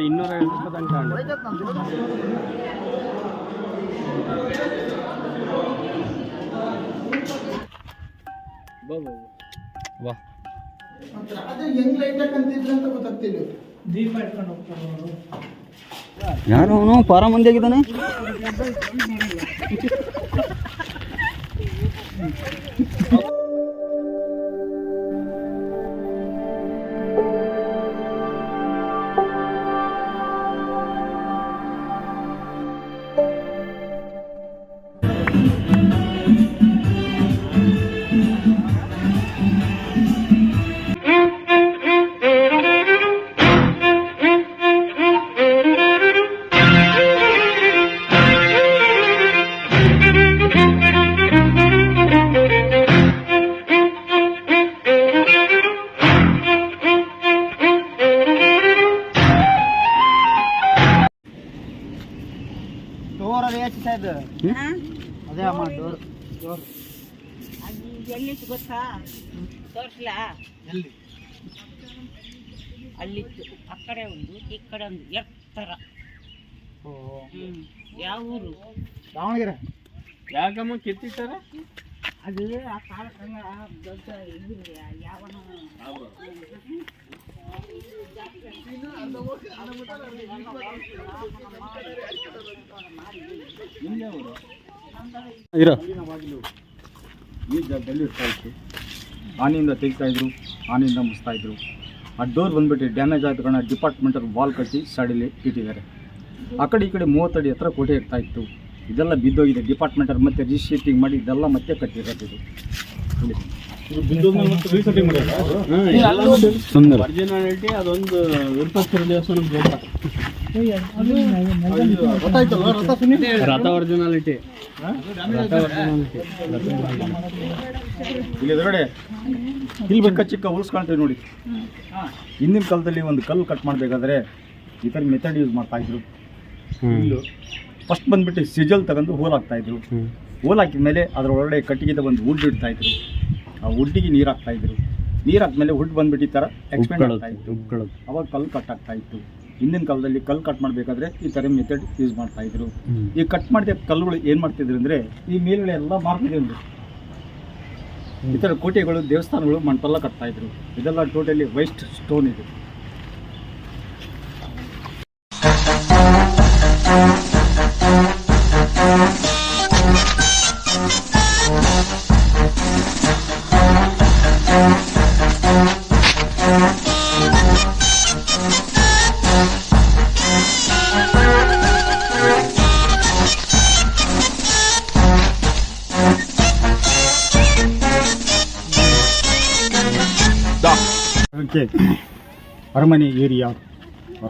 ಇನ್ನೂರ ಐವತ್ತು ತನಕ ಯಾರು ಅವನು? ಪಾರ ಮಂದಿ ಆಗಿದ್ದಾನೆ? ಗೊತ್ತಾ? ತೋರಿಸ್ಲಾ ಅಲ್ಲಿ ಅಲ್ಲಿತ್ತು ಆ ಕಡೆ ಒಂದು ಈ ಕಡೆ ಒಂದು ಎತ್ತರ. ಯಾವ ಊರು? ದಾವಣಗೆರೆ. ಯಾಕಮ್ಮ ಕಿತ್ತಿಟ್ಟಾರ? ಅದು ಆ ಕಾಲಕ್ಕಂಗ ದೊಡ್ಡ ಇದು ಯಾವ ಇರ. ಈ ಜಾಗದಲ್ಲಿ ಇರ್ತಾ ಇತ್ತು. ಆನೆಯಿಂದ ತೆಗಿತಾ ಇದ್ರು ಆನೆಯಿಂದ ಮುಸ್ತಾ ಇದ್ರು. ಆ ಡೋರ್ ಬಂದ್ಬಿಟ್ಟು ಡ್ಯಾಮೇಜ್ ಆದ ಕಾರಣ ಡಿಪಾರ್ಟ್ಮೆಂಟಲ್ ವಾಲ್ ಕಟ್ಟಿ ಸೈಡಲ್ಲಿ ಇಟ್ಟಿದ್ದಾರೆ. ಆ ಕಡೆ ಈ ಕಡೆ ಮೂವತ್ತಡಿ ಹತ್ರ ಕೋಟೆ ಇರ್ತಾ ಇತ್ತು. ಇದೆಲ್ಲ ಬಿದ್ದೋಗಿದೆ. ಡಿಪಾರ್ಟ್ಮೆಂಟಲ್ ಮತ್ತೆ ರಿಶೀಟಿಂಗ್ ಮಾಡಿ ಇದೆಲ್ಲ ಮತ್ತೆ ಕಟ್ಟಿರೋದು ಇದು. ಒರಿಜಿನಾಲಿಟಿ ಅದೊಂದು ವಿರೂಪಾಕ್ಷರ ಗೊತ್ತಾಯ್ತಲ್ಲ ರಥ ಒರಿಜಿನಾಲಿಟಿ ಇಲ್ಲಿ ಎದುರುಗಡೆ ಇಲ್ಲಿ ಚಿಕ್ಕ ಚಿಕ್ಕ ಹುಲ್ಸ್ ಕಾಣ್ತೀವಿ ನೋಡಿ. ಹಿಂದಿನ ಕಾಲದಲ್ಲಿ ಒಂದು ಕಲ್ಲು ಕಟ್ ಮಾಡಬೇಕಾದ್ರೆ ಈ ಥರ ಮೆಥಡ್ ಯೂಸ್ ಮಾಡ್ತಾ ಇದ್ರು. ಫಸ್ಟ್ ಬಂದ್ಬಿಟ್ಟು ಸಿಜಲ್ ತಗೊಂಡು ಹೋಲ್ ಹಾಕ್ತಾ ಇದ್ರು. ಹೋಲ್ ಹಾಕಿದ ಮೇಲೆ ಅದರ ಒಳಗಡೆ ಕಟ್ಟಿಗೆದ ಒಂದು ಹುಡ್ ಇಡ್ತಾ ಇದ್ರು. ಆ ಹುಡ್ಡಿಗೆ ನೀರು ಹಾಕ್ತಾ ಇದ್ರು. ನೀರು ಹಾಕಿದ್ಮೇಲೆ ಹುಡ್ ಬಂದ್ಬಿಟ್ಟು ಈ ಥರ ಎಕ್ಸ್ಪೆಂಡ್ ಆಗ್ತಾ ಇತ್ತು. ಅವಾಗ ಕಲ್ಲು ಕಟ್ ಆಗ್ತಾ ಇತ್ತು. ಹಿಂದಿನ ಕಾಲದಲ್ಲಿ ಕಲ್ಲು ಕಟ್ ಮಾಡಬೇಕಾದ್ರೆ ಈ ಥರ ಮೆಥಡ್ ಯೂಸ್ ಮಾಡ್ತಾ ಇದ್ರು. ಈ ಕಟ್ ಮಾಡಿದ ಕಲ್ಲುಗಳು ಏನು ಮಾಡ್ತಿದ್ರು ಅಂದರೆ ಈ ಮೇಲ್ಗಡೆ ಎಲ್ಲ ಮಾರ್ತಿದ್ರು ಈ ಥರ ಕೋಟೆಗಳು, ದೇವಸ್ಥಾನಗಳು ಮಂಟಪಲ್ಲ ಕಟ್ತಾ ಇದ್ರು. ಇದೆಲ್ಲ ಟೋಟಲಿ ವೈಸ್ಟ್ ಸ್ಟೋನ್ ಇದು. ಅರಮನೆ ಏರಿಯಾ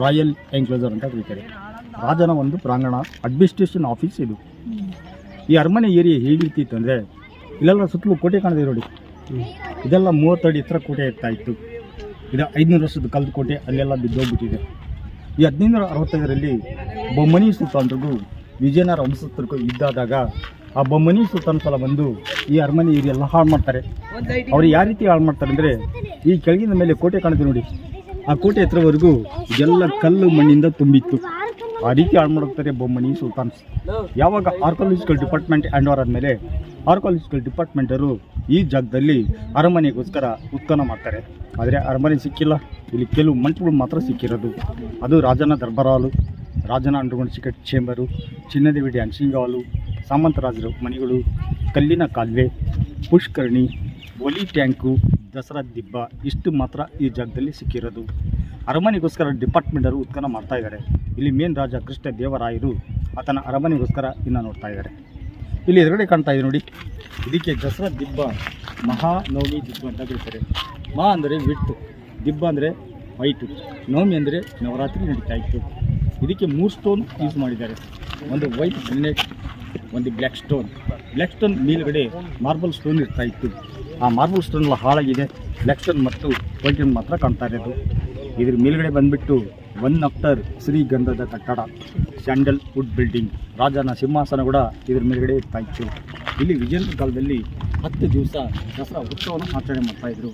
ರಾಯಲ್ ಎನ್ಕ್ಲೋಸರ್ ಅಂತ ಕರೀತಾರೆ. ರಾಜನ ಒಂದು ಪ್ರಾಂಗಣ, ಅಡ್ಮಿನಿಸ್ಟ್ರೇಷನ್ ಆಫೀಸ್ ಇದು. ಈ ಅರಮನೆ ಏರಿಯಾ ಹೇಗಿರ್ತಿತ್ತು ಅಂದರೆ, ಇಲ್ಲೆಲ್ಲ ಸುತ್ತಲೂ ಕೋಟೆ ಕಾಣ್ತಿದೆ ನೋಡಿ. ಇದೆಲ್ಲ ಮೂವತ್ತಡಿ ಎತ್ತರ ಕೋಟೆ ಇರ್ತಾ ಇತ್ತು. ಇದು ಐದುನೂರು ವರ್ಷದ ಕಲ್ದ ಕೋಟೆ, ಅಲ್ಲೆಲ್ಲ ಬಿದ್ದೋಗ್ಬಿಟ್ಟಿದೆ. ಈ ಹದಿನೈದುನೂರ ಅರವತ್ತೈದರಲ್ಲಿ ಬೊಮ್ಮನಿ ಸುಲ್ತಾನ್ರಿಗೂ ವಿಜಯನಗರ ವಂಶಸ್ಥರಿಗೂ ಇದ್ದಾದಾಗ ಆ ಬೊಮ್ಮನಿ ಸುಲ್ತಾನ್ ಸಲ ಬಂದು ಈ ಅರಮನೆ ಏರಿಯಾ ಎಲ್ಲ ಹಾಳು ಮಾಡ್ತಾರೆ. ಅವ್ರು ಯಾವ ರೀತಿ ಹಾಳು ಮಾಡ್ತಾರೆ ಅಂದರೆ, ಈ ಕೆಳಗಿನ ಮೇಲೆ ಕೋಟೆ ಕಾಣುತ್ತೆ ನೋಡಿ. ಆ ಕೋಟೆ ಹತ್ರವರೆಗೂ ಎಲ್ಲ ಕಲ್ಲು ಮಣ್ಣಿಂದ ತುಂಬಿತ್ತು. ಆ ರೀತಿ ಹಾಳು ಮಾಡುತ್ತಾರೆ ಬೊಮ್ಮನಿ ಸುಲ್ತಾನ್ಸ್ ಯಾವಾಗ ಆರ್ಕಾಲಜಿಕಲ್ ಡಿಪಾರ್ಟ್ಮೆಂಟ್ ಆ್ಯಂಡ್ ಓವರ್ ಆದಮೇಲೆ ಆರ್ಕಾಲಜಿಕಲ್ ಡಿಪಾರ್ಟ್ಮೆಂಟರು ಈ ಜಾಗದಲ್ಲಿ ಅರಮನೆಗೋಸ್ಕರ ಉತ್ಖನ ಮಾಡ್ತಾರೆ. ಆದರೆ ಅರಮನೆ ಸಿಕ್ಕಿಲ್ಲ. ಇಲ್ಲಿ ಕೆಲವು ಮಂಟಗಳು ಮಾತ್ರ ಸಿಕ್ಕಿರೋದು. ಅದು ರಾಜನ ದರ್ಬಾರ್ ಹಾಲು ರಾಜನ underground secret chamber Chinnadevi dancing hall ಸಾಮಂತರಾಜರ ಮನೆಗಳು, ಕಲ್ಲಿನ ಕಾಲುವೆ, ಪುಷ್ಕರಣಿ ಒಲಿ ಟ್ಯಾಂಕು, ದಸರಾ ದಿಬ್ಬ, ಇಷ್ಟು ಮಾತ್ರ ಈ ಜಾಗದಲ್ಲಿ ಸಿಕ್ಕಿರೋದು. ಅರಮನೆಗೋಸ್ಕರ ಡಿಪಾರ್ಟ್ಮೆಂಟರು ಉತ್ಖನ ಮಾಡ್ತಾ ಇದ್ದಾರೆ. ಇಲ್ಲಿ ಮೇನ್ ರಾಜ ಕೃಷ್ಣ ದೇವರಾಯರು ಆತನ ಅರಮನೆಗೋಸ್ಕರ ಇನ್ನು ನೋಡ್ತಾ ಇದ್ದಾರೆ. ಇಲ್ಲಿ ಎದುರುಗಡೆ ಕಾಣ್ತಾ ಇದೆ ನೋಡಿ. ಇದಕ್ಕೆ ದಸರಾ ದಿಬ್ಬ, ಮಹಾನವಮಿ ದಿಬ್ಬ ಅಂತ ಕರೀತಾರೆ. ಮಾ ಅಂದರೆ ವಿಟ್ಟು, ದಿಬ್ಬ ಅಂದರೆ ವೈಟು, ನವಮಿ ಅಂದರೆ ನವರಾತ್ರಿ ನಡೀತಾ ಇತ್ತು. ಇದಕ್ಕೆ ಮೂರು ಸ್ಟೋನ್ ಯೂಸ್ ಮಾಡಿದ್ದಾರೆ. ಒಂದು ವೈಟ್ ಗ್ರೆನೇಟ್ ಒಂದು ಬ್ಲ್ಯಾಕ್ ಸ್ಟೋನ್. ಬ್ಲ್ಯಾಕ್ ಸ್ಟೋನ್ ಮೇಲುಗಡೆ ಮಾರ್ಬಲ್ ಸ್ಟೋನ್ ಇರ್ತಾ ಇತ್ತು. ಆ ಮಾರ್ಬಲ್ ಸ್ಟೋನ್ ಎಲ್ಲ ಹಾಳಾಗಿದೆ. ಲೆಕ್ಷನ್ ಮತ್ತು ವೈಟ್ ಮಾತ್ರ ಕಾಣ್ತಾ ಇರೋದು. ಇದ್ರ ಮೇಲ್ಗಡೆ ಬಂದ್ಬಿಟ್ಟು ಒನ್ ಆಫ್ಟರ್ ಶ್ರೀಗಂಧದ ಕಟ್ಟಡ ಸ್ಯಾಂಡಲ್ ವುಡ್ ಬಿಲ್ಡಿಂಗ್ ರಾಜನ ಸಿಂಹಾಸನ ಕೂಡ ಇದ್ರ ಮೇಲ್ಗಡೆ ಇರ್ತಾ ಇತ್ತು. ಇಲ್ಲಿ ವಿಜಯನಗರ ಕಾಲದಲ್ಲಿ ಹತ್ತು ದಿವಸ ದಸರಾ ಉತ್ಸವವನ್ನು ಆಚರಣೆ ಮಾಡ್ತಾಯಿದ್ರು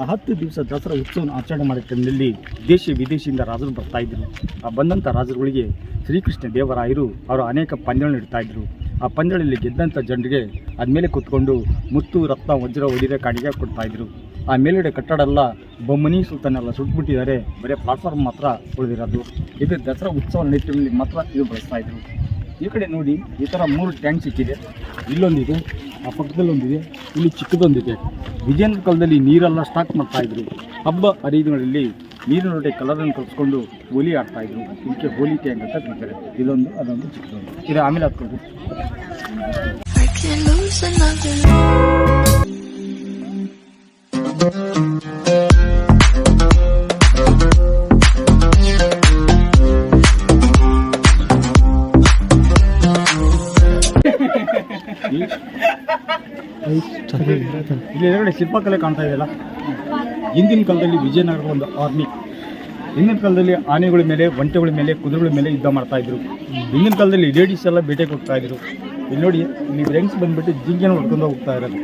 ಆ ಹತ್ತು ದಿವಸ ದಸರಾ ಉತ್ಸವನ ಆಚರಣೆ ಮಾಡೋ ಟೈಮ್ನಲ್ಲಿ ದೇಶ ವಿದೇಶಿಯಿಂದ ರಾಜರು ಬರ್ತಾ ಇದ್ರು. ಆ ಬಂದಂಥ ರಾಜರುಗಳಿಗೆ ಶ್ರೀಕೃಷ್ಣ ದೇವರಾಯರು ಅವರು ಅನೇಕ ಪಂದ್ಯಗಳನ್ನು ಇಡ್ತಾ ಇದ್ರು. ಆ ಪಂದ್ಯಗಳಲ್ಲಿ ಗೆದ್ದಂಥ ಜನರಿಗೆ ಅದ್ಮೇಲೆ ಕೂತ್ಕೊಂಡು ಮುತ್ತು ರತ್ನ ವಜ್ರ ಒಡಿರೆ ಕಾಣಿಗೆ ಕೊಡ್ತಾ ಇದ್ರು. ಆ ಮೇಲುಗಡೆ ಕಟ್ಟಡ ಎಲ್ಲ ಬೊಮ್ಮನಿ ಸುಲ್ತಾನೆಲ್ಲ ಸುಟ್ಬಿಟ್ಟಿದ್ದಾರೆ. ಬರೀ ಪ್ಲಾಟ್ಫಾರ್ಮ್ ಮಾತ್ರ ಉಳಿದಿರೋದು. ಇದು ದಸರಾ ಉತ್ಸವ ನಿಟ್ಟಿನಲ್ಲಿ ಮಾತ್ರ ಇದು ಬಳಸ್ತಾ ಇದ್ರು. ಈ ಕಡೆ ನೋಡಿ, ಈ ಥರ ಮೂರು ಟ್ಯಾಂಕ್ ಸಿಕ್ಕಿದೆ ಇಲ್ಲೊಂದಿದೆ, ಆ ಪಕ್ಕದಲ್ಲೊಂದಿದೆ, ಇಲ್ಲಿ ಚಿಕ್ಕದೊಂದಿದೆ. ವಿಜಯನಗರ ಕಾಲದಲ್ಲಿ ನೀರೆಲ್ಲ ಸ್ಟಾಕ್ ಮಾಡ್ತಾ ಇದ್ರು. ಹಬ್ಬ ಹರಿದಿನಗಳಲ್ಲಿ ನೀರಿನೊಳಗೆ ಕಲರನ್ನು ಕಲಿಸ್ಕೊಂಡು ಹೋಲಿ ಆಡ್ತಾ ಇದ್ರು. ಇದಕ್ಕೆ ಹೋಲಿ ಟ್ಯಾಂಕ್ ಅಂತ ಕರೀತಾರೆ. ಇದೊಂದು ಅದೊಂದು ಚಿಕ್ಕದೊಂದು. ಇದು ಆಮೇಲೆ another. ಇಲ್ಲಿ ಎದುರುಗಡೆ ಶಿಲ್ಪಕಲೆ ಕಾಣ್ತಾ ಇದೆಯಲ್ಲ ಹಿಂದಿನ ಕಾಲದಲ್ಲಿ ವಿಜಯನಗರ ಒಂದು ಆರ್ಮಿ ಹಿಂದಿನ ಕಾಲದಲ್ಲಿ ಆನೆಗಳ ಮೇಲೆ, ಒಂಟೆಗಳ ಮೇಲೆ, ಕುದುರೆಗಳ ಮೇಲೆ ಯುದ್ಧ ಮಾಡ್ತಾಯಿದ್ರು ಹಿಂದಿನ ಕಾಲದಲ್ಲಿ ಲೇಡೀಸ್ ಎಲ್ಲ ಬೇಟೆಗೆ ಹೋಗ್ತಾಯಿದ್ರು ಇಲ್ಲಿ ನೋಡಿ, ಇಲ್ಲಿ ರೆಂಗ್ಸ್ ಬಂದ್ಬಿಟ್ಟು ಜಿಂಕೆನ ಹೊಡ್ಕೊಂಡು ಹೋಗ್ತಾ ಇರೋದು.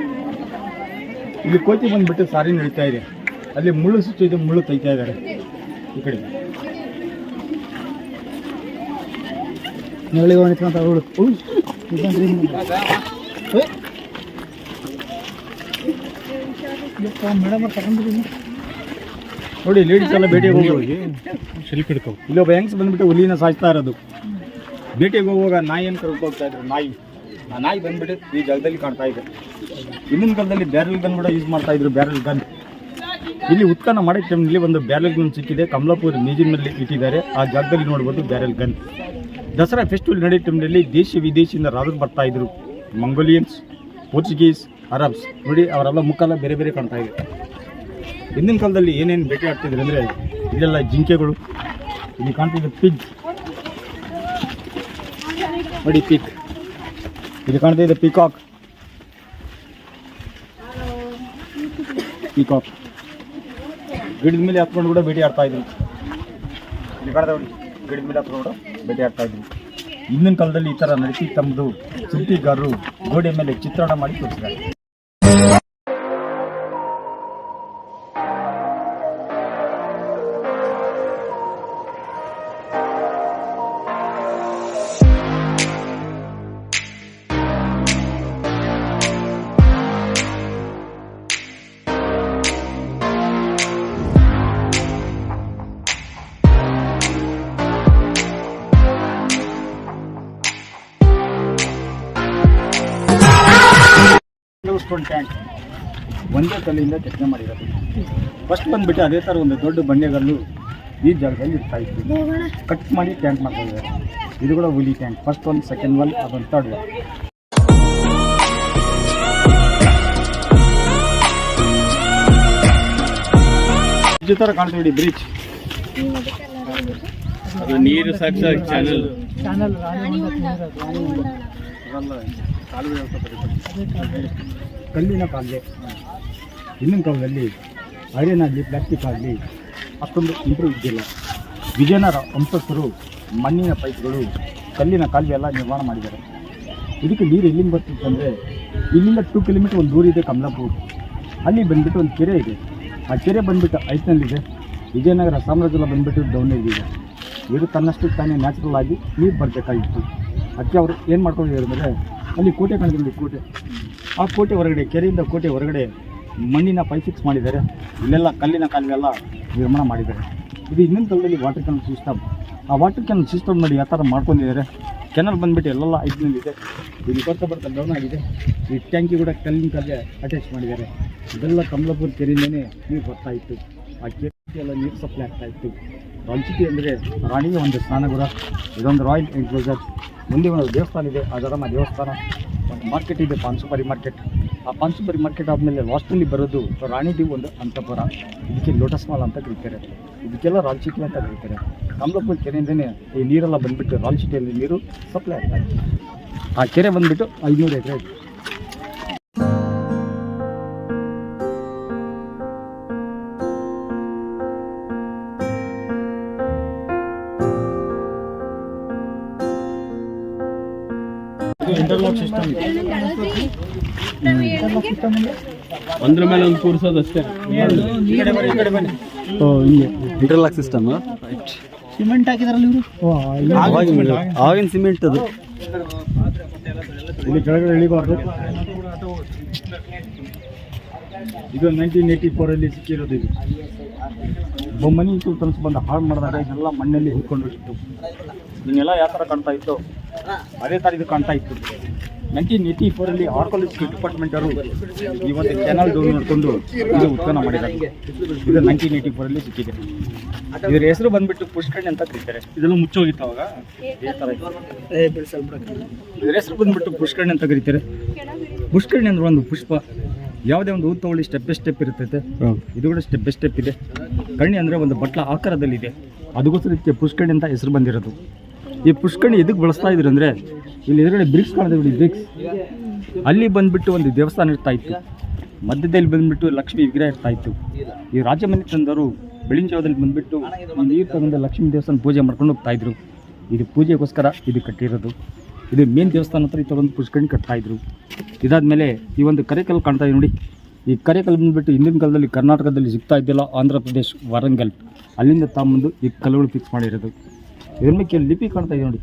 ಇಲ್ಲಿ ಕೋತಿ ಬಂದ್ಬಿಟ್ಟು ಸಾರಿ ನಡೀತಾ ಇದೆ. ಅಲ್ಲಿ ಮುಳ್ಳು ಸುತ್ತಿದ್ದು ಮುಳ್ಳು ತೆಗಿತಾ ಇದ್ದಾರೆ. ಈ ಕಡೆ. ನೆರಳಿಗೆ ನೋಡಿ ಲೇಡೀಸ್ ಎಲ್ಲ ಭೇಟಿಗೆ ಹೋಗಿ ಶಿಲ್ಪ್ ಹಿಡ್ಕೊ. ಇಲ್ಲೊಬ್ಬ ಹೆಂಗ್ಸ್ ಬಂದ್ಬಿಟ್ಟು ಹುಲಿನ ಸಾಯ್ತಾ ಇರೋದು. ಭೇಟಿಗೆ ಹೋಗುವಾಗ ನಾಯಿಯನ್ನು ಕರ್ಕೊಂಡು ಹೋಗ್ತಾ ಇದ್ರು? ನಾಯಿ. ಆ ನಾಯಿ ಬಂದ್ಬಿಟ್ಟು ಈ ಜಾಗದಲ್ಲಿ ಕಾಣ್ತಾ ಇದೆ. ಹಿಂದಿನ ಕಾಲದಲ್ಲಿ ಬ್ಯಾರಲ್ ಗನ್ ಕೂಡ ಯೂಸ್ ಮಾಡ್ತಾ ಇದ್ರು ಬ್ಯಾರಲ್ ಗನ್ ಇಲ್ಲಿ ಉತ್ಖನ ಮಾಡೋ ಇಲ್ಲಿ ಒಂದು ಬ್ಯಾರಲ್ ಗನ್ ಸಿಕ್ಕಿದೆ. ಕಮಲಾಪುರ ಮ್ಯೂಸಿಯಂನಲ್ಲಿ ಇಟ್ಟಿದ್ದಾರೆ. ಆ ಜಾಗದಲ್ಲಿ ನೋಡ್ಬೋದು ಬ್ಯಾರಲ್ ಗನ್ ದಸರಾ ಫೆಸ್ಟಿವಲ್ ನಡೆಯೋ ಟೈಮ್ನಲ್ಲಿ ದೇಶ ವಿದೇಶಿಯಿಂದ ರಾಜರು ಬರ್ತಾ ಇದ್ರು. ಮಂಗೋಲಿಯನ್ಸ್, ಪೋರ್ಚುಗೀಸ್ ಅರಬ್ಸ್ ನೋಡಿ, ಅವರೆಲ್ಲ ಮುಖಲ್ಲ ಬೇರೆ ಬೇರೆ ಕಾಣ್ತಾ ಇದೆ. ಹಿಂದಿನ ಕಾಲದಲ್ಲಿ ಏನೇನು ಬೇಟೆ ಆಗ್ತಿದ್ರು ಅಂದರೆ ಇಲ್ಲೆಲ್ಲ ಜಿಂಕೆಗಳು, ಇಲ್ಲಿ ಕಾಣ್ತಿದ್ದ ಪಿಗ್ ನೋಡಿ ಪಿಕ್ ಇಲ್ಲಿ ಕಾಣ್ತಾ ಇದೆ ಪಿಕಾಕ್ ಪಿಕಾಕ್ ಗಿಡದ ಮೇಲೆ ಹತ್ಕೊಂಡು ಕೂಡ ಭೇಟಿ ಆಡ್ತಾ ಇದ್ರು. ಇಲ್ಲಿ ಕಾಣ್ತಾ ಗಿಡದ ಮೇಲೆ ಹತ್ಕೊಂಡು ಕೂಡ ಭೇಟಿ ಆಡ್ತಾ ಇದ್ರು. ಹಿಂದಿನ ಕಾಲದಲ್ಲಿ ಈ ಥರ ನಡೆಸಿ ತಮ್ಮದು ಶಿಲ್ಪಿಗಾರರು ಗೋಡೆ ಮೇಲೆ ಚಿತ್ರಣ ಮಾಡಿ ತೋರಿಸಿದ್ದಾರೆ. ಒಂದೇ ತಲೆಯಿಂದ ಚಟ್ನೆ ಮಾಡಿರೋದು. ಫಸ್ಟ್ ಬಂದ್ಬಿಟ್ಟು ಅದೇ ಥರ ಒಂದು ದೊಡ್ಡ ಬಂಡೆಗಲ್ಲು ಈ ಜಾಗದಲ್ಲಿ ಇರ್ತಾ ಇತ್ತು ಕಟ್ ಮಾಡಿ ಟ್ಯಾಂಕ್ ಮಾಡ್ತಾ ಇದ್ದಾರೆ ಇದು ಕೂಡ ಹುಲಿ tank first one second one ಅದೊಂದು ತರ್ಡ್ ಒನ್ ಈ ಥರ ಕಾಣ್ತಾ ಇಡಿ ಬ್ರಿಡ್ಜ್ ಅದು ನೀರು ಸಾಕ್ಷ ಚಾನಲ್ ಚಾನಲ್ ಕಲ್ಲಿನ ಕಾಲುವೆ. ಹಿಂದಿನ ಕಾಲದಲ್ಲಿ ಐರನ್ ಆಗಲಿ ಪ್ಲಾಸ್ಟಿಕ್ ಆಗಲಿ ಅಷ್ಟೊಂದು ಇಂಪ್ರೂವ್ ಇದ್ದಿಲ್ಲ. ವಿಜಯನಗರ ವಂಶಸ್ಥರು ಮಣ್ಣಿನ ಪೈಪ್ಗಳು, ಕಲ್ಲಿನ ಕಾಲುವೆ ಎಲ್ಲ ನಿರ್ಮಾಣ ಮಾಡಿದ್ದಾರೆ. ಇದಕ್ಕೆ ನೀರು ಎಲ್ಲಿಂದ ಬರ್ತಿತ್ತು ಅಂದರೆ ಇಲ್ಲಿಂದ ಟೂ ಕಿಲೋಮೀಟರ್ ಒಂದು ದೂರ ಇದೆ ಕಮಲಾಪುರ. ಅಲ್ಲಿ ಬಂದುಬಿಟ್ಟು ಒಂದು ಕೆರೆ ಇದೆ. ಆ ಕೆರೆ ಬಂದುಬಿಟ್ಟು ಐತ್ನಲ್ಲಿದೆ. ವಿಜಯನಗರ ಸಾಮ್ರಾಜ್ಯ ಬಂದುಬಿಟ್ಟು ಡೌನ್ ಇದೆ. ಇದು ತನ್ನಷ್ಟು ತಾನೇ ನ್ಯಾಚುರಲ್ ಆಗಿ ನೀರು ಬರಬೇಕಾಗಿತ್ತು. ಅದಕ್ಕೆ ಅವರು ಏನು ಮಾಡ್ಕೊಂಡಿದ್ದಾರೆ ಅಂದರೆ ಅಲ್ಲಿ ಕೋಟೆ ಕಾಣಿದ್ರು ಕೋಟೆ. ಆ ಕೋಟೆ ಹೊರಗಡೆ, ಕೆರೆಯಿಂದ ಕೋಟೆ ಹೊರಗಡೆ ಮಣ್ಣಿನ ಪೈಪ್ ಫಿಕ್ಸ್ ಮಾಡಿದ್ದಾರೆ. ಇಲ್ಲೆಲ್ಲ ಕಲ್ಲಿನ ಕಾಲುವೆಲ್ಲ ನಿರ್ಮಾಣ ಮಾಡಿದ್ದಾರೆ. ಇದು ಇನ್ನೊಂದು ಕಾಲದಲ್ಲಿ ವಾಟರ್ ಕ್ಯಾನಲ್ ಸಿಸ್ಟಮ್ ಆ ವಾಟರ್ ಕ್ಯಾನಲ್ ಸಿಸ್ಟಮ್ ನೋಡಿ ಯಾವ ಥರ ಮಾಡ್ಕೊಂಡಿದ್ದಾರೆ. ಕೆನಲ್ ಬಂದುಬಿಟ್ಟು ಎಲ್ಲೆಲ್ಲ ಐದಿನಲ್ಲಿದೆ ಇಲ್ಲಿ ಬರ್ತಾ ಬರ್ತಾ ಡೌನ್ ಆಗಿದೆ. ಈ ಟ್ಯಾಂಕಿ ಕೂಡ ಕಲ್ಲಿನ ಕಾಲೇ ಅಟ್ಯಾಚ್ ಮಾಡಿದ್ದಾರೆ. ಇದೆಲ್ಲ ಕಮಲಾಪುರ ಕೆರೆಯಿಂದನೇ ನೀರು ಬರ್ತಾ ಇತ್ತು. ಆ ಕೆರೆ ಎಲ್ಲ ನೀರು ಸಪ್ಲೈ ಆಗ್ತಾ ಇತ್ತು. ರಾಯಲ್ ಅಂದರೆ ರಾಣಿಗೆ ಒಂದು ಸ್ನಾನಗೃಹ ಇದೊಂದು ರಾಯಲ್ ಎನ್ಕ್ಲೋಸರ್ ಮುಂದೆ ಒಂದು ದೇವಸ್ಥಾನ ಇದೆ. ಅದರಮ್ಮ ದೇವಸ್ಥಾನ. ಒಂದು ಮಾರ್ಕೆಟ್ ಇದೆ ಪಾನ್ಸುಪಾರಿ ಮಾರ್ಕೆಟ್ ಆ ಪಾನ್ಸುಪಾರಿ ಮಾರ್ಕೆಟ್ ಆದಮೇಲೆ ಲಾಸ್ಟಲ್ಲಿ ಬರೋದು ರಾಣಿದಿ ಒಂದು ಅಂತಪುರ. ಇದಕ್ಕೆ ಲೋಟಸ್ ಮಾಲ್ ಅಂತ ಕರೀತಾರೆ. ಇದಕ್ಕೆಲ್ಲ ರಾಲ್ ಸಿಟಿ ಅಂತ ಕರೀತಾರೆ. ಕಮಲಾಪುರ ಕೆರೆಯಿಂದನೇ ಈ ನೀರೆಲ್ಲ ಬಂದುಬಿಟ್ಟು ರಾಯಲ್ ಸಿಟಿಯಲ್ಲಿ ನೀರು ಸಪ್ಲೈ ಆಗ್ತಾ ಆ ಕೆರೆ ಬಂದುಬಿಟ್ಟು ಐನೂರು ಎಕರೆ ಒಂದ್ರ ಮೇಲೆ ಒಂದು ಕೂರಿಸೋದು ಈ ಕಡೆ ಬನ್ನಿ, ಈ ಕಡೆ ಬನ್ನಿ ಓ ಹಿಂಗೆ. ಇಂಟರ್ಲಾಕ್ ಸಿಸ್ಟಮ್ ಸಿಮೆಂಟ್ ಹಾಕಿದಾರಲ್ಲ ಇವರು ಆಗಿನ ಸಿಮೆಂಟ್ ಅದು. ಇಲ್ಲಿ ಕೆಳಗಡೆ ಇಳಿಬಾರ್ದು ಇದು ನೈನ್ಟೀನ್ ಏಯ್ಟಿ ಫೋರಲ್ಲಿ ಸಿಕ್ಕಿರೋದು ಇದು. ಬೊಮ್ಮನಿ ತನಸು ಬಂದು ಹಾಳು ಮಾಡಿದಾಗ ಇದೆಲ್ಲ ಮಣ್ಣಲ್ಲಿ ಹಿಡ್ಕೊಂಡಿತ್ತು ಇದನ್ನೆಲ್ಲ ಯಾವ ಥರ ಕಾಣ್ತಾ ಇತ್ತು? ಅದೇ ಥರ ಇದು ಕಾಣ್ತಾ ಇತ್ತು. ನೈನ್ಟೀನ್ ಏಯ್ಟಿ ಫೋರಲ್ಲಿ ಆರ್ಕಾಲಜಿಕಲ್ ಡಿಪಾರ್ಟ್ಮೆಂಟ್ ಅವರು ಈ ಒಂದು ಚಾನಲ್ ಡೌನ್ ನೋಡಿಕೊಂಡು ಇದು ಉತ್ಪನ್ನ ಮಾಡಿದ್ದಾರೆ. ಇದು ನೈನ್ಟೀನ್ ಏಯ್ಟಿ ಫೋರಲ್ಲಿ ಸಿಕ್ಕಿದೆ. ಇದ್ರ ಹೆಸರು ಬಂದ್ಬಿಟ್ಟು ಪುಷ್ಕರಣಿ ಅಂತ ಕರೀತಾರೆ. ಇದೆಲ್ಲ ಮುಚ್ಚೋಗಿತ್ತು ಅವಾಗ. ಇದ್ರ ಹೆಸರು ಬಂದ್ಬಿಟ್ಟು ಪುಷ್ಕರಣಿ ಅಂತ ಕರೀತಾರೆ. ಪುಷ್ಕರ್ಣಿ ಅಂದ್ರೆ ಒಂದು ಪುಷ್ಪ. ಯಾವುದೇ ಒಂದು ಹೂ ತಗೊಳ್ಳಿ ಸ್ಟೆಪ್ ಬೈ ಸ್ಟೆಪ್ ಇರ್ತೈತೆ. ಇದು ಕೂಡ ಸ್ಟೆಪ್ ಬೈ ಸ್ಟೆಪ್ ಇದೆ. ಕಣ್ಣಿ ಅಂದರೆ ಒಂದು ಬಟ್ಲ ಆಕಾರದಲ್ಲಿದೆ. ಅದಕ್ಕೋಸ್ಕರ ಇದಕ್ಕೆ ಪುಷ್ಕರಣಿ ಅಂತ ಹೆಸರು ಬಂದಿರೋದು. ಈ ಪುಷ್ಕರಣಿ ಎದಕ್ಕೆ ಬಳಸ್ತಾ ಇದ್ರು ಅಂದರೆ ಇಲ್ಲಿ ಎದುರುಗಡೆ ಬ್ರಿಕ್ಸ್ ಕಾಣಿದೆ ಬಿಡಿ ಬ್ರಿಕ್ಸ್. ಅಲ್ಲಿ ಬಂದ್ಬಿಟ್ಟು ಒಂದು ದೇವಸ್ಥಾನ ಇರ್ತಾ ಇತ್ತು. ಮಧ್ಯದಲ್ಲಿ ಬಂದ್ಬಿಟ್ಟು ಲಕ್ಷ್ಮಿ ವಿಗ್ರಹ ಇರ್ತಾ ಇತ್ತು. ಈ ರಾಜಮನೆತನದವರು ಬೆಳಿನ ಜಾವದಲ್ಲಿ ಬಂದ್ಬಿಟ್ಟು ನೀರು ತಗೊಂಡು ಲಕ್ಷ್ಮೀ ದೇವಸ್ಥಾನ ಪೂಜೆ ಮಾಡ್ಕೊಂಡು ಹೋಗ್ತಾ ಇದ್ರು. ಇದು ಪೂಜೆಗೋಸ್ಕರ ಇದು ಕಟ್ಟಿರೋದು. ಇದು ಮೇನ್ ದೇವಸ್ಥಾನ ಹತ್ರ ಈ ಒಂದು ಪುಷ್ಕರಣಿ ಕಟ್ತಾ ಇದ್ರು. ಇದಾದ್ಮೇಲೆ ಈ ಒಂದು ಕರೆಕಲ್ ಕಾಣ್ತಾ ಇದೆ ನೋಡಿ. ಈ ಕರೆಕಲ್ ಬಂದ್ಬಿಟ್ಟು ಹಿಂದಿನ ಕಾಲದಲ್ಲಿ ಕರ್ನಾಟಕದಲ್ಲಿ ಸಿಗ್ತಾ ಇದ್ದಿಲ್ಲ ಆಂಧ್ರ ಪ್ರದೇಶ್, ವರಂಗಲ್. ಅಲ್ಲಿಂದ ತಗೊಂಬಂದು ಈ ಕಲ್ಲುಗಳು ಫಿಕ್ಸ್ ಮಾಡಿರೋದು. ಇದ್ರ ಮೇಲೆ ಕೆಲವು ಲಿಪಿ ಕಾಣ್ತಾ ಇದೆ ನೋಡಿ.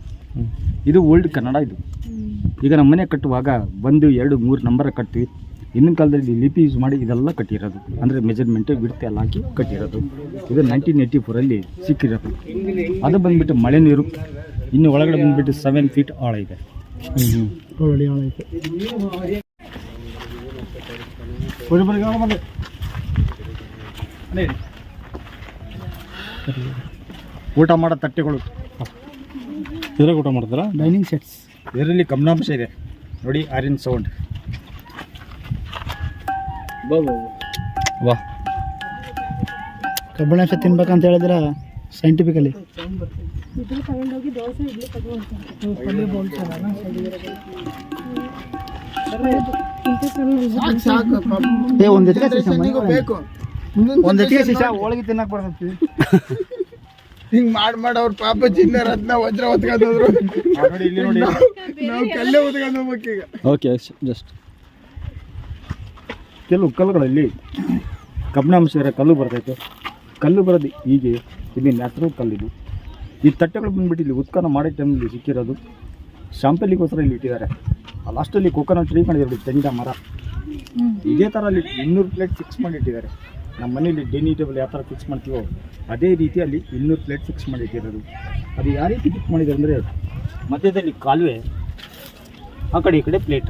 ಇದು ಓಲ್ಡ್ ಕನ್ನಡ ಇದು. ಈಗ ನಮ್ಮ ಮನೆ ಕಟ್ಟುವಾಗ ಒಂದು ಎರಡು ಮೂರು ನಂಬರ್ ಕಟ್ತೀವಿ ಹಿಂದಿನ ಕಾಲದಲ್ಲಿ ಲಿಪಿ ಯೂಸ್ ಮಾಡಿ ಇದೆಲ್ಲ ಕಟ್ಟಿರೋದು. ಅಂದರೆ ಮೆಜರ್ಮೆಂಟ್ ಬಿಡ್ತೆ ಎಲ್ಲ ಹಾಕಿ ಕಟ್ಟಿರೋದು. ಇದು ನೈನ್ಟೀನ್ ಏಯ್ಟಿ ಫೋರಲ್ಲಿ ಸಿಕ್ಕಿರೋದು. ಅದು ಬಂದ್ಬಿಟ್ಟು ಮಳೆ ನೀರು. ಇನ್ನು ಒಳಗಡೆ ಬಂದ್ಬಿಟ್ಟು ಸೆವೆನ್ ಫೀಟ್ ಆಳ ಇದೆ. ಊಟ ಮಾಡೋ ತಟ್ಟೆಗಳು. ಇದ್ರಾಗ ಊಟ ಮಾಡ್ತಾರ? ಡೈನಿಂಗ್ ಸೆಟ್ಸ್ ಇದರಲ್ಲಿ ಗಮನಾಂಶ ಇದೆ. ನೋಡಿ ಆರಿನ್ ಸೌಂಡ್ ವಾ ಕಬ್ಬಿಣಾಂಶ ತಿನ್ಬೇಕಂತ ಹೇಳಿದ್ರ ಸೈಂಟಿಫಿಕಲಿ ಏ ಒಂದ್ ಎತ್ತಿಗೆ ಬೇಕು ಒಂದ್ ಎತ್ತಿಗೆ ಶಿಶಾ ಹೋಳಿಗೆ ತಿನ್ನಕ್ ಬರ್ತೈತಿ. ಹಿಂಗ್ ಮಾಡ್ ಮಾಡ ಅವ್ರ ಪಾಪ ಚಿನ್ನ ರತ್ನ ವಜ್ರ ನೋಡಿ ನೋಡಿ. ನಾವು ಕಲ್ಲೇ ಹೋಗ್ಬೇಕೀಗ ಓಕೆ ಜಸ್ಟ್ ಕೆಲವು ಕಲ್ಲುಗಳಲ್ಲಿ ಕಬ್ಬಿಣಾಂಶ ಇರೋ ಕಲ್ಲು ಬರ್ತೈತೆ. ಕಲ್ಲು ಬರೋದು ಹೀಗೆ ಇಲ್ಲಿ ನ್ಯಾಚುರಲ್ ಕಲ್ಲಿದು ಈ ತಟ್ಟೆಗಳು ಬಂದ್ಬಿಟ್ಟು ಇಲ್ಲಿ ಉತ್ಖನ ಮಾಡೋ ಟೈಮಲ್ಲಿ ಸಿಕ್ಕಿರೋದು. ಶಾಂಪಲಿಗೋಸ್ಕರ ಇಲ್ಲಿ ಇಟ್ಟಿದ್ದಾರೆ. ಲಾಸ್ಟಲ್ಲಿ ಕೋಕೋನಟ್ ಟ್ರೀ ಮಾಡಿದ್ದಾರೆ ತೆಂಗಿನ ಮರ. ಇದೇ ಥರ ಅಲ್ಲಿ ಇನ್ನೂರು ಪ್ಲೇಟ್ ಫಿಕ್ಸ್ ಮಾಡಿ ಇಟ್ಟಿದ್ದಾರೆ. ನಮ್ಮ ಮನೇಲಿ ಡೈನಿಂಗ್ ಟೇಬಲ್ ಯಾವ ಥರ ಫಿಕ್ಸ್ ಮಾಡ್ತೀವೋ ಅದೇ ರೀತಿ ಅಲ್ಲಿ ಇನ್ನೂರು ಪ್ಲೇಟ್ ಫಿಕ್ಸ್ ಮಾಡಿಟ್ಟಿರೋದು. ಅದು ಯಾವ ರೀತಿ ಫಿಕ್ಸ್ ಮಾಡಿದೆ ಅಂದರೆ ಮಧ್ಯದಲ್ಲಿ ಕಾಲುವೆ, ಆ ಕಡೆ ಈ ಕಡೆ ಪ್ಲೇಟ್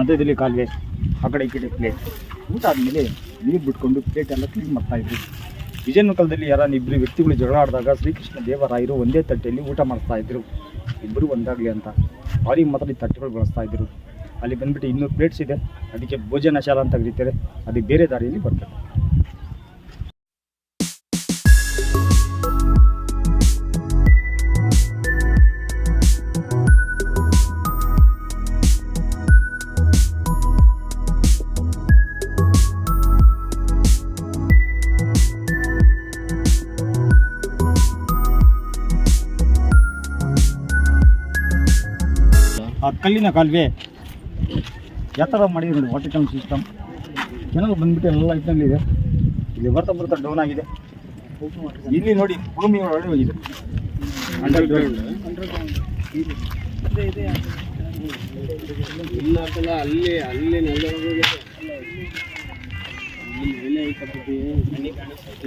ಮಧ್ಯದಲ್ಲಿ ಕಾಲುವೆ, ಆ ಕಡೆ ಈ ಕಡೆ ಪ್ಲೇಟ್ ಊಟ ಆದಮೇಲೆ ನೀರು ಬಿಟ್ಕೊಂಡು ಪ್ಲೇಟ್ ಎಲ್ಲ ಕ್ಲೀನ್ ಮಾಡ್ತಾ ಇದ್ರು. ವಿಜಯನ ಕಾಲದಲ್ಲಿ ಯಾರು ಇಬ್ಬರು ವ್ಯಕ್ತಿಗಳು ಜಗಳ ಆಡಿದಾಗ ಶ್ರೀಕೃಷ್ಣ ದೇವರಾಯರು ಒಂದೇ ತಟ್ಟೆಯಲ್ಲಿ ಊಟ ಮಾಡ್ತಾ ಇದ್ರು. ಇಬ್ಬರು ಒಂದಾಗಲಿ ಅಂತ. ಭಾರಿ ಮಾತ್ರ ಈ ತಟ್ಟೆಗಳು ಬಳಸ್ತಾ ಇದ್ರು. ಅಲ್ಲಿ ಬಂದ್ಬಿಟ್ಟು ಇನ್ನೂರು ಪ್ಲೇಟ್ಸ್ ಇದೆ. ಅದಕ್ಕೆ ಭೋಜನ ಶಾಲಾ ಅಂತ ಕರೀತಾರೆ. ಅದು ಬೇರೆ ದಾರಿಯಲ್ಲಿ ಬರ್ತದೆ. ಕಲ್ಲಿನ ಕಾಲುವೆ ಯಾವ ಥರ ಮಾಡಿದ್ರು ನೋಡಿ ವಾಟರ್ ಟ್ಯಾಂಕ್ ಸಿಸ್ಟಮ್ ಕೆನಲ್ ಬಂದ್ಬಿಟ್ಟು ಎಲ್ಲ ಐಟಮ್ ಇದೆ. ಇಲ್ಲಿ ಬರ್ತಾ ಬರ್ತಾ ಡೌನ್ ಆಗಿದೆ. ಇಲ್ಲಿ ನೋಡಿ ಭೂಮಿ ಒಳಗಡೆ ಹೋಗಿದೆ. ಅಂಡರ್ಗ್ರೌಂಡ್ ಇಲ್ಲ ಅಲ್ಲೇ ಅಲ್ಲಿ ಅಲ್ಲಿ ನೆಲದೊಳಗೆ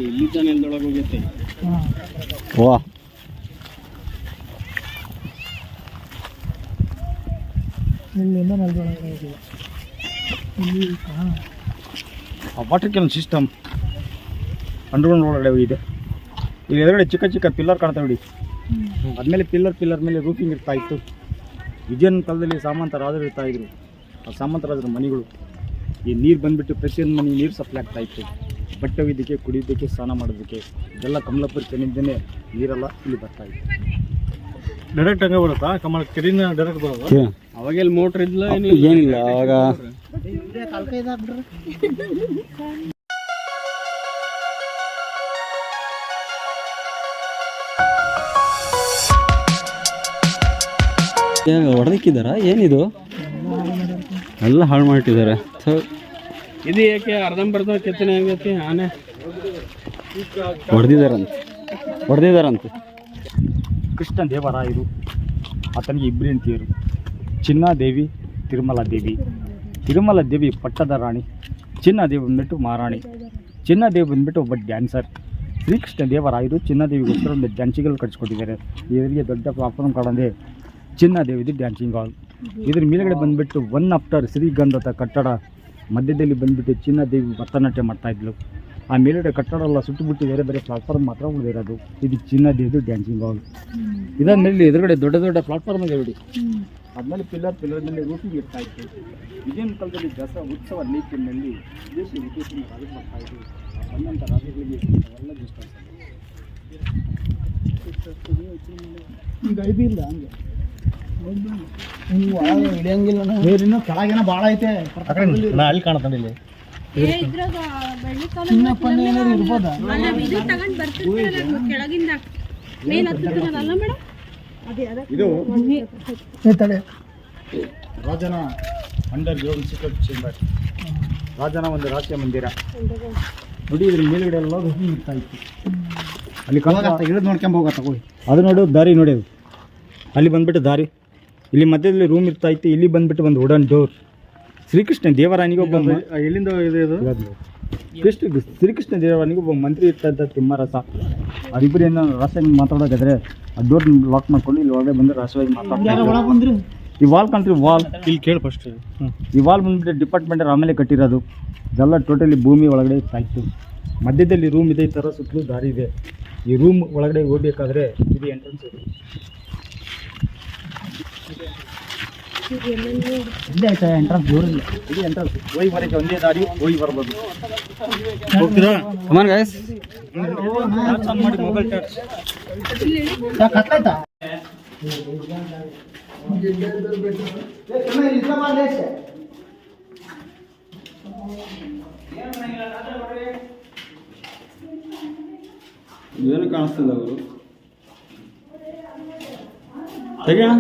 ಇಲ್ಲಿ ನೆಲದೊಳಗೆ ಹೋಗೈತೆ ವಾ ಇಲ್ಲಿಂದ ನೆಲದೊಳಗಡೆ ಹೋಗಿದೆ ಇಲ್ಲಿ ಹಾ ಆ ವಾಟರ್ ಕ್ಯಾನ್ ಸಿಸ್ಟಮ್ ಅಂಡರ್ಗ್ರೌಂಡ್ ಒಳಗಡೆ ಇದೆ. ಇಲ್ಲಿ ಎದುರುಗಡೆ ಚಿಕ್ಕ ಚಿಕ್ಕ ಪಿಲ್ಲರ್ ಕಾಣ್ತಾ ನೋಡಿ. ಅದ್ಮೇಲೆ ಪಿಲ್ಲರ್ ಪಿಲ್ಲರ್ ಮೇಲೆ ರೂಫಿಂಗ್ ಇರ್ತಾ ಇತ್ತು. ವಿಜಯನ ಕಾಲದಲ್ಲಿ ಸಾಮಂತ ರಾಜರು ಇರ್ತಾ ಇದ್ರು. ಆ ಸಾಮಂತ ರಾಜರ ಮನೆಗಳು. ಈ ನೀರು ಬಂದ್ಬಿಟ್ಟು ಪ್ರತಿಯೊಂದು ಮನೆ ನೀರು ಸಪ್ಲೈ ಆಗ್ತಾ ಇತ್ತು. ಬಟ್ಟೆ ಒಯ್ಯೋದಕ್ಕೆ ಕುಡಿಯೋದಕ್ಕೆ ಸ್ನಾನ ಮಾಡೋದಕ್ಕೆ ಇದೆಲ್ಲ ಕಮಲಪುರ ಚೆನ್ನಿದ್ದೇನೆ ನೀರೆಲ್ಲ ಇಲ್ಲಿ ಬರ್ತಾ ಇತ್ತು. ಡೈರೆಕ್ಟ್ ಹಂಗೆ ಬರುತ್ತಾ? ಕಮಲ ಕೆರೆಯಿಂದ ಡೈರೆಕ್ಟ್ ಬರೋದು? ಅವಾಗೆಲ್ಲ ಮೋಟ್ರ್ ಇದ್ಲ ಏನಿಲ್ಲ ಅವಾಗ ಹೊಡೆದಿಕ್ಕಿದಾರ ಏನಿದು? ಎಲ್ಲ ಹಾಳು ಮಾಡಿಟ್ಟಿದ್ದಾರೆ ಥು, ಇದು ಏಕೆ ಅರ್ಧಂಬರ್ಧ ಕೆತ್ತನೆ ಆಗೈತಿ ಆನೆ? ಹೊಡೆದಿದ್ದಾರಂತೆ ಹೊಡ್ದಿದಾರಂತೆ. ಕೃಷ್ಣ ಇದು. ಆತನಿಗೆ ಇಬ್ಬರು ಹೆಂಡತಿಯರು. ಚಿನ್ನಾದೇವಿ ತಿರುಮಲ ದೇವಿ ತಿರುಮಲ ದೇವಿ ಪಟ್ಟದ ರಾಣಿ ಚಿನ್ನಾದೇವಿ ಬಂದ್ಬಿಟ್ಟು ಮಹಾರಾಣಿ ಚಿನ್ನಾದೇವಿ ಬಂದ್ಬಿಟ್ಟು ಒಬ್ಬ ಡ್ಯಾನ್ಸರ್ ಶ್ರೀಕೃಷ್ಣ ದೇವರಾಯರು ಚಿನ್ನಾದೇವಿಗೋಸ್ಕರ ಒಂದು ಡ್ಯಾನ್ಸಿಂಗ್ ಕಟ್ಸ್ಕೊಟ್ಟಿದ್ದಾರೆ ಇವರಿಗೆ ದೊಡ್ಡ ಪ್ಲಾಟ್ಫಾರ್ಮ್ ಕಾಣಂದೆ ಚಿನ್ನಾದೇವಿದು ಡ್ಯಾನ್ಸಿಂಗ್ ಹಾಲ್ ಇದ್ರ ಮೇಲ್ಗಡೆ ಬಂದ್ಬಿಟ್ಟು ಒನ್ ಆಫ್ಟರ್ ಶ್ರೀಗಂಧದ ಕಟ್ಟಡ ಮಧ್ಯದಲ್ಲಿ ಬಂದ್ಬಿಟ್ಟು ಚಿನ್ನಾದೇವಿ ಭರತನಾಟ್ಯ ಮಾಡ್ತಾ ಇದ್ಲು ಆ ಮೇಲ್ಗಡೆ ಕಟ್ಟಡ ಎಲ್ಲ ಸುಟ್ಟು ಬಿಟ್ಟಿದ್ದಾರೆ ಬರೀ ಪ್ಲಾಟ್ಫಾರ್ಮ್ ಮಾತ್ರ ಉಳಿದಿರೋದು ಇದು ಚಿನ್ನದೇವಿದು ಡ್ಯಾನ್ಸಿಂಗ್ ಹಾಲ್ ಇದಾದ್ಮೇಲೆ ಎದುರುಗಡೆ ದೊಡ್ಡ ದೊಡ್ಡ ಪ್ಲಾಟ್ಫಾರ್ಮ್ ಇದೆ ನೋಡಿ ಆದ್ಮೇಲೆ ಪಿಲ್ಲರ್ ಪಿಲ್ಲರ್ ಮೇಲೆ ರೂಟಿಂಗ್ ಇರ್ತಾ ಇತ್ತು. ಇದೇನು ಕಾಲದಲ್ಲಿ ದಸರಾ ಉತ್ಸವ ನೀತಿನಲ್ಲಿ ದೇಶ ವಿದೇಶಿ ರಾಜರು ಬರ್ತಾ ಇದ್ರು ಆ ಬಂದಂಥ ರಾಜ್ಯಗಳಿಗೆ ಅವೆಲ್ಲ ಇಷ್ಟ ಈಗ ಇದು ಇಲ್ಲ ಹಂಗೆ. ನಾವು. ಕೆಳಗೇನೋ ಭಾಳ ಐತೆ. ಅಲ್ಲಿ ಇಲ್ಲಿ. ಏನಾದ್ರು ಇರ್ಬೋದಾ? ಇದು ಕೆಳಗಿಂದ. ಮೇಲ್ ಮೇಡಮ್ ಇದು ರಾಜನ ಅಂಡರ್ ಗ್ರೌಂಡ್ ಸೀಕ್ರೆಟ್ ಚೇಂಬರ್ ರಾಜನ ಒಂದು ರಾಜ್ಯ ಮಂದಿರ. ನೋಡಿ ಇದ್ರ ಮೇಲ್ಗಡೆ ಎಲ್ಲ ಇರ್ತಾ ಇತ್ತು. ಅಲ್ಲಿ ಇಳಿದು ನೋಡ್ಕೊಂಡ್ ಹೋಗತ್ತ ಹೋಗಿ ಅದು ನೋಡು ದಾರಿ ನೋಡಿ. ಅದು ಅಲ್ಲಿ ಬಂದ್ಬಿಟ್ಟು ದಾರಿ. ಇಲ್ಲಿ ಮಧ್ಯದಲ್ಲಿ ರೂಮ್ ಇರ್ತಾ ಇತ್ತು ಇಲ್ಲಿ ಬಂದ್ಬಿಟ್ಟು ಒಂದು ವುಡನ್ ಡೋರ್ ಶ್ರೀಕೃಷ್ಣ ದೇವರಾಣಿಗೆ ಒಬ್ಬ ಎಲ್ಲಿಂದ ಇದೆ. ಕೃಷ್ಣ ಶ್ರೀಕೃಷ್ಣ ದೇವರಾಣಿಗೆ ಒಬ್ಬ ಮಂತ್ರಿ ಇರ್ತಾ ಇದ್ದ ತಿಮ್ಮರಸ. ಅದಿಬ್ಬರು ಏನೋ ರಹಸ್ಯವಾಗಿ ಮಾತಾಡೋದಾದ್ರೆ ಆ ಡೋರ್ ಲಾಕ್ ಮಾಡ್ಕೊಂಡು ಇಲ್ಲಿ ಒಳಗಡೆ ಬಂದು ರಹಸ್ಯವಾಗಿ ಮಾತಾಡ್ತಾರೆ ಒಳಗೆ ಈ ವಾಲ್ ಕಂಟ್ರಿ ವಾಲ್ ಇಲ್ಲಿ ಕೇಳಿ ಫಸ್ಟ್ ಈ ವಾಲ್ ಬಂದ್ಬಿಟ್ಟು ಡಿಪಾರ್ಟ್ಮೆಂಟ್ ಆಮೇಲೆ ಕಟ್ಟಿರೋದು. ಇದೆಲ್ಲ ಟೋಟಲಿ ಭೂಮಿ ಒಳಗಡೆ ಸಾಯ್ತು. ಮಧ್ಯದಲ್ಲಿ ರೂಮ್ ಇದೆ ಈ ಥರ ಸುತ್ತಲೂ ದಾರಿ ಇದೆ. ಈ ರೂಮ್ ಒಳಗಡೆ ಹೋಗ್ಬೇಕಾದ್ರೆ ಇದು ಎಂಟ್ರೆನ್ಸ್ ಇದೆ. ಇಲ್ಲೇ ಆಯ್ತಾ ಎಂಟ್ರೆನ್ಸ್ ದೂರ ಇಲ್ಲ. ಇದು ಎಂಟ್ರೆನ್ಸ್ ಹೋಗಿ ಬರಕ್ಕೆ ಒಂದೇ ದಾರಿ ಹೋಗಿ ಬರ್ಬೋದು. ಕಮಾನ್ ಗೈಸ್ ಮಾಡಿ ಮೊಬೈಲ್ ಯಾಕೆ ಕತ್ಲಾಯ್ತಾ? ಏನು ಕಾಣಿಸ್ತಿಲ್ಲ ಅವರು ತೆಗಿಯೋಣ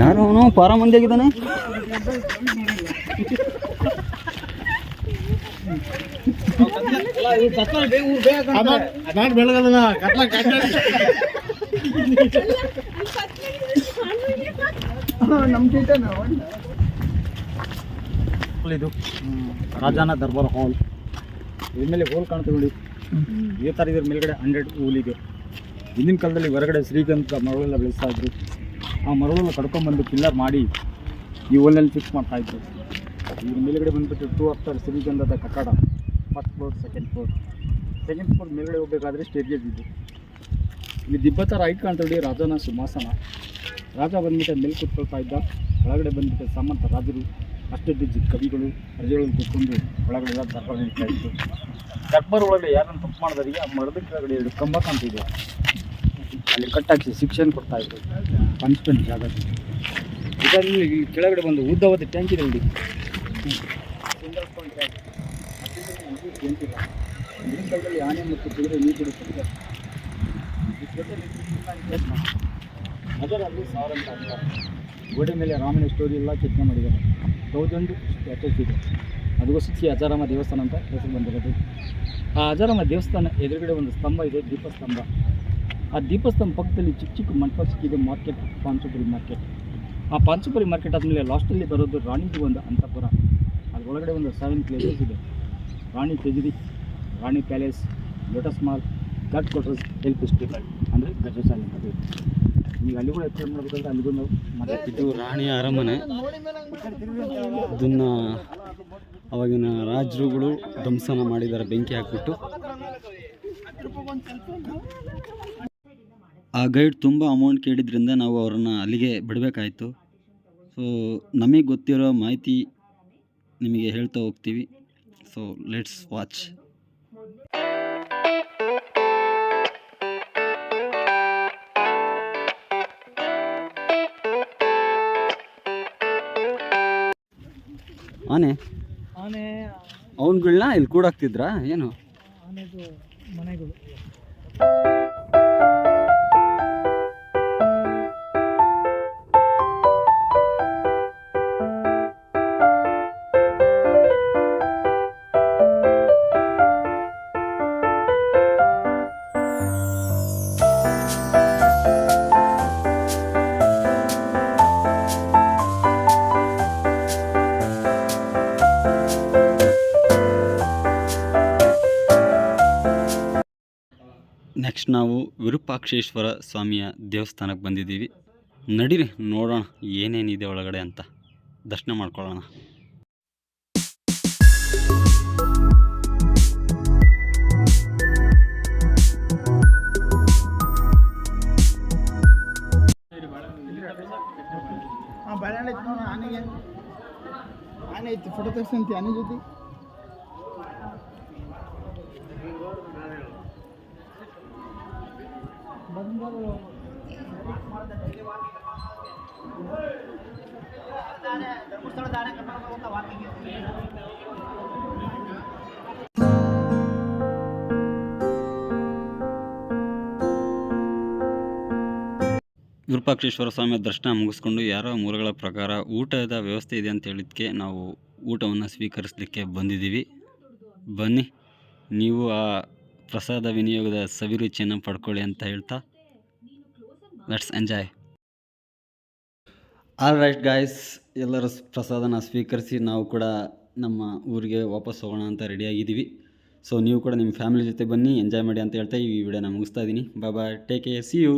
ಯಾರು ಅವನು ಪಾರ ಮಂದಿ ಆಗಿದ್ದಾನೆ? ಇದು ರಾಜಾನ ದರ್ಬಾರ್ ಹಾಲ್. ಇದ್ರ ಮೇಲೆ ಹೋಲ್ ಕಾಣ್ತೀವಿ ನೋಡಿ. ಈ ಥರ ಇದ್ರ ಮೇಲ್ಗಡೆ ಹಂಡ್ರೆಡ್ ಹೂಲ್ ಇದೆ. ಹಿಂದಿನ ಕಾಲದಲ್ಲಿ ಹೊರಗಡೆ ಶ್ರೀಗಂಧ ಮರಳೆಲ್ಲ ಬೆಳೆಸ್ತಾ ಇದ್ರು. ಆ ಮರಳೆಲ್ಲ ಕಡ್ಕೊಂಡ್ಬಂದು ಪಿಲ್ಲರ್ ಮಾಡಿ ಈ ಓಲ್ನಲ್ಲಿ ಫಿಕ್ಸ್ ಮಾಡ್ತಾ ಇದ್ರು. ಇದ್ರ ಮೇಲುಗಡೆ ಬಂದ್ಬಿಟ್ಟು ಟೂ ಆಫ್ಟರ್ ಶ್ರೀಗಂಧದ ಕಟ್ಟಡ. First floor second floor second floor ಮೇಲ್ಗಡೆ ಹೋಗಬೇಕಾದ್ರೆ ಸ್ಟೇಜ್ ಗೇಟ್ ಇದೆ ಇಲ್ಲಿ ದಿಬ್ಬ ಥರ ಹೈಟ್ ಕಾಣ್ತಾ ರಾಜನ ಸಿಂಹಾಸನ. ರಾಜ ಬಂದ್ಬಿಟ್ಟು ಮೇಲೆ ಕೂತ್ಕೊಳ್ತಾ ಇದ್ದ. ಒಳಗಡೆ ಬಂದ್ಬಿಟ್ಟು ಸಾಮಂತ ರಾಜರು. ಅಷ್ಟೊಂದು ಕವಿಗಳು ಪ್ರಜೆಗಳನ್ನು ಕೂತ್ಕೊಂಡು ಒಳಗಡೆ ಎಲ್ಲ ದರ್ಬಾರ್ ನಡೀತಾ ಇತ್ತು ದರ್ಬಾರ್ ಒಳಗಡೆ ಯಾರನ್ನು ತಪ್ಪು ಮಾಡಿದಾರಿಗೆ ಆ ಮರದ ಕೆಳಗಡೆ ಎರಡು ಕಂಬ ಕಾಣ್ತಿದೆ ಅಲ್ಲಿ ಕಟ್ಟಾಕಿ ಶಿಕ್ಷಣ ಕೊಡ್ತಾ ಇದ್ರು. ಪನಿಷ್ಮೆಂಟ್ ಜಾಗ ಇದರಲ್ಲಿ ಇಲ್ಲಿ ಕೆಳಗಡೆ ಬಂದು ಉದ್ದವಾದ ಟ್ಯಾಂಕ್ ಇದೆ ಇಲ್ಲಿ ಆನೆ ಮತ್ತು ಕುದುರೆ ನೀರು ಅದರಲ್ಲಿ ಸಾವಿರ ಅಂತ. ಗೋಡೆ ಮೇಲೆ ರಾಮನ ಸ್ಟೋರಿ ಎಲ್ಲ ಚಿತ್ರ ಮಾಡಿದ್ದಾರೆ. ತೌಸಂಡ್ ಸ್ಟ್ಯಾಚಸ್ ಇದೆ. ಅದಕ್ಕೋಸ್ಕರ ಶ್ರೀ ಅಜಾರಾಮ ದೇವಸ್ಥಾನ ಅಂತ ಹೆಸರು ಬಂದಿರೋದು. ಆ ಅಜಾರಾಮ ದೇವಸ್ಥಾನ ಎದುರುಗಡೆ ಒಂದು ಸ್ತಂಭ ಇದೆ, ದೀಪಸ್ತಂಭ. ಆ ದೀಪಸ್ತಂಭ ಪಕ್ಕದಲ್ಲಿ ಚಿಕ್ಕ ಚಿಕ್ಕ ಮಂಟಪ ಸಿಕ್ಕಿದೆ ಮಾರ್ಕೆಟ್ ಪಾಂಚುಪುರಿ ಮಾರ್ಕೆಟ್ ಆ ಪಾಂಚುಪುರಿ ಮಾರ್ಕೆಟ್ ಆದಮೇಲೆ ಲಾಸ್ಟಲ್ಲಿ ಬರೋದು ರಾಣಿದು ಒಂದು ಅಂತಪುರ. ಒಳಗಡೆ ಒಂದು ಸೆವೆನ್ ಪ್ಲೇಸಸ್ ಇದೆ. Rani treasury, Rani palace lotus Mahal guard quarters health festival ಅಂದರೆ ಗಜಸಾಲಿ ಅದು ಈಗ ಅಲ್ಲಿ ಕೂಡ ಎಕ್ಸ್ಪ್ಲೇನ್ ಮಾಡಬೇಕಂದ್ರೆ ಅಲ್ಲಿಗೂ ನಾವು ಇದು ರಾಣಿ ಅರಮನೆ. ಇದನ್ನು ಅವಾಗಿನ ರಾಜರುಗಳು ಧ್ವಂಸನ ಮಾಡಿದ್ದಾರೆ, ಬೆಂಕಿ ಹಾಕ್ಬಿಟ್ಟು. ಆ ಗೈಡ್ ತುಂಬ ಅಮೌಂಟ್ ಕೇಳಿದ್ರಿಂದ ನಾವು ಅವ್ರನ್ನ ಅಲ್ಲಿಗೆ ಬಿಡಬೇಕಾಯಿತು. ಸೊ ನಮಗೆ ಗೊತ್ತಿರೋ ಮಾಹಿತಿ ನಿಮಗೆ ಹೇಳ್ತಾ ಹೋಗ್ತೀವಿ. ಸೊ ಲೆಟ್ಸ್ ವಾಚ್ ಆನೆ? ಆನೆ ಅವನ್ಗಳನ್ನ ಇಲ್ಲಿ ಕೂಡಾಕ್ತಿದ್ರಾ? ಏನು? ಮನೆಗಳು. ನೆಕ್ಸ್ಟ್ ನಾವು ವಿರೂಪಾಕ್ಷೇಶ್ವರ ಸ್ವಾಮಿಯ ದೇವಸ್ಥಾನಕ್ಕೆ ಬಂದಿದ್ದೀವಿ. ನಡೀರಿ, ನೋಡೋಣ ಏನೇನಿದೆ ಒಳಗಡೆ ಅಂತ. ದರ್ಶನ ಮಾಡ್ಕೊಳ್ಳೋಣ. ಆನೆ ನೋಡು, ಆನೆಗೆ. ಆನೆ ಐತಿ ವಿರೂಪಾಕ್ಷೇಶ್ವರ ಸ್ವಾಮಿಯ ದರ್ಶನ ಮುಗಿಸ್ಕೊಂಡು ಯಾರೋ ಮೂಲಗಳ ಪ್ರಕಾರ ಊಟದ ವ್ಯವಸ್ಥೆ ಇದೆ ಅಂತ ಹೇಳಿದಕ್ಕೆ ನಾವು ಊಟವನ್ನು ಸ್ವೀಕರಿಸಲಿಕ್ಕೆ ಬಂದಿದ್ದೀವಿ. ಬನ್ನಿ, ನೀವು ಆ ಪ್ರಸಾದ ವಿನಿಯೋಗದ ಸವಿರುಚಿಯನ್ನು ಪಡ್ಕೊಳ್ಳಿ ಅಂತ ಹೇಳ್ತಾ let's enjoy all right guys ಎಲ್ಲರೂ ಪ್ರಸಾದನ ಸ್ವೀಕರಿಸಿ ನಾವು ಕೂಡ ನಮ್ಮ ಊರಿಗೆ ವಾಪಸ್ ಹೋಗೋಣ ಅಂತ ರೆಡಿಯಾಗಿದ್ದೀವಿ ಸೊ ನೀವು ಕೂಡ ನಿಮ್ಮ ಫ್ಯಾಮಿಲಿ ಜೊತೆ ಬನ್ನಿ ಎಂಜಾಯ್ ಮಾಡಿ ಅಂತ ಹೇಳ್ತಾ ಈ ವಿಡಿಯೋನ ಮುಗಿಸ್ತಾ ಇದ್ದೀನಿ. ಬಾಬಾ ಟೇಕ್ ಕೇರ್ ಸಿ ಯು